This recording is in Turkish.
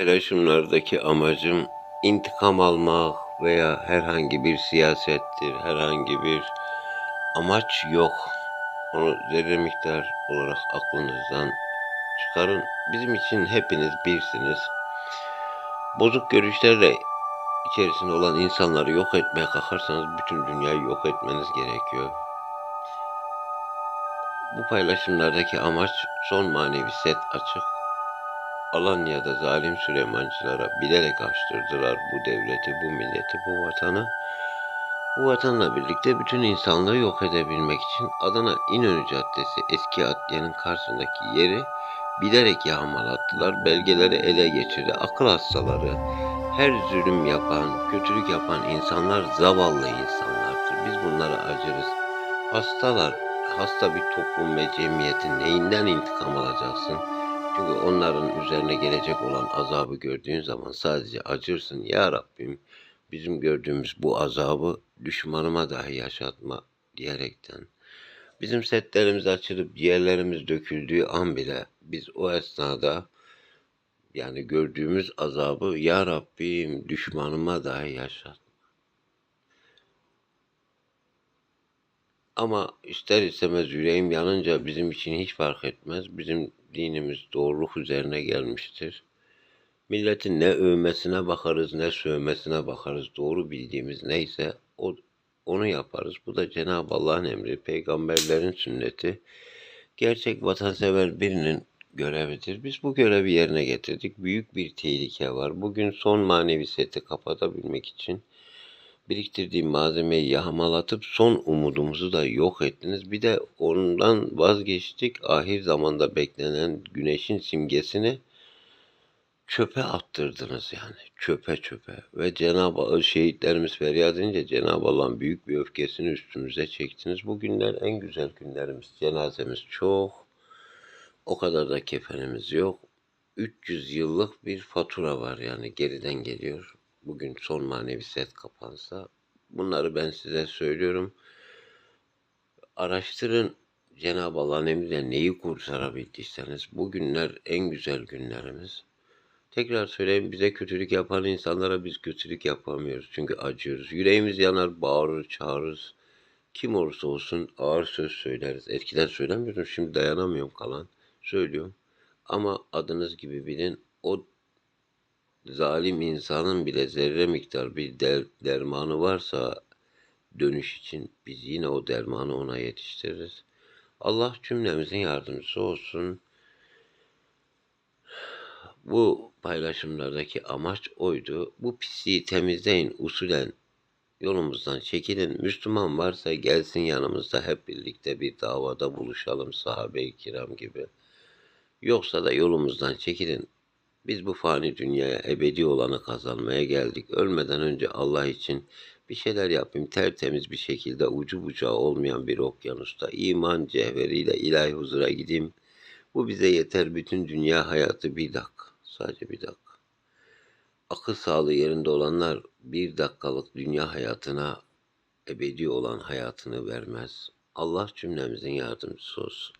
Paylaşımlardaki amacım intikam almak veya herhangi bir siyasettir, herhangi bir amaç yok. Onu zerre miktar olarak aklınızdan çıkarın. Bizim için hepiniz birsiniz. Bozuk görüşlerle içerisinde olan insanları yok etmeye kalkarsanız bütün dünyayı yok etmeniz gerekiyor. Bu paylaşımlardaki amaç son manevi set açık. Alanya'da zalim Süleymancılara bilerek açtırdılar bu devleti, bu milleti, bu vatanı. Bu vatanla birlikte bütün insanlığı yok edebilmek için Adana İnönü Caddesi eski adliyenin karşısındaki yeri bilerek yağmalattılar. Belgeleri ele geçirdi. Akıl hastaları, her zulüm yapan, kötülük yapan insanlar zavallı insanlardır. Biz bunlara acırız. Hastalar, hasta bir toplum ve cemiyetin neyinden intikam alacaksın? Çünkü onların üzerine gelecek olan azabı gördüğün zaman sadece acırsın. Ya Rabbim bizim gördüğümüz bu azabı düşmanıma dahi yaşatma diyerekten. Bizim setlerimiz açılıp ciğerlerimiz döküldüğü an bile biz o esnada yani gördüğümüz azabı Ya Rabbim düşmanıma dahi yaşat. Ama ister istemez yüreğim yanınca bizim için hiç fark etmez. Bizim dinimiz doğruluk üzerine gelmiştir. Milletin ne övmesine bakarız ne sövmesine bakarız. Doğru bildiğimiz neyse o, onu yaparız. Bu da Cenab-ı Allah'ın emri, peygamberlerin sünneti. Gerçek vatansever birinin görevidir. Biz bu görevi yerine getirdik. Büyük bir tehlike var. Bugün son manevi seti kapatabilmek için biriktirdiğim malzemeyi yağmalatıp son umudumuzu da yok ettiniz. Bir de ondan vazgeçtik. Ahir zamanda beklenen güneşin simgesini çöpe attırdınız yani. Çöpe çöpe. Ve Cenab-ı şehitlerimiz feryat edince Cenab-ı Allah'ın büyük bir öfkesini üstümüze çektiniz. Bu günler en güzel günlerimiz. Cenazemiz çok. O kadar da kefenimiz yok. 300 yıllık bir fatura var yani geriden geliyor. Bugün son manevi set kapansa. Bunları ben size söylüyorum. Araştırın Cenab-ı Allah'ın emriyle neyi kurtarabildiyseniz. Bugünler en güzel günlerimiz. Tekrar söyleyeyim bize kötülük yapan insanlara biz kötülük yapamıyoruz. Çünkü acıyoruz. Yüreğimiz yanar, bağırır, çağırırız. Kim olursa olsun ağır söz söyleriz. Eskiden söylemiyordum şimdi dayanamıyorum kalan. Söylüyorum. Ama adınız gibi bilin o zalim insanın bile zerre miktar bir der, dermanı varsa dönüş için biz yine o dermanı ona yetiştiririz. Allah cümlemizin yardımcısı olsun. Bu paylaşımlardaki amaç oydu. Bu pisliği temizleyin usulen yolumuzdan çekilin. Müslüman varsa gelsin yanımızda hep birlikte bir davada buluşalım sahabe-i kiram gibi. Yoksa da yolumuzdan çekilin. Biz bu fani dünyaya ebedi olanı kazanmaya geldik. Ölmeden önce Allah için bir şeyler yapayım. Tertemiz bir şekilde ucu bucağı olmayan bir okyanusta iman cevheriyle ilahi huzura gideyim. Bu bize yeter. Bütün dünya hayatı bir dakika. Sadece bir dakika. Akıl sağlığı yerinde olanlar bir dakikalık dünya hayatına ebedi olan hayatını vermez. Allah cümlemizin yardımcısı olsun.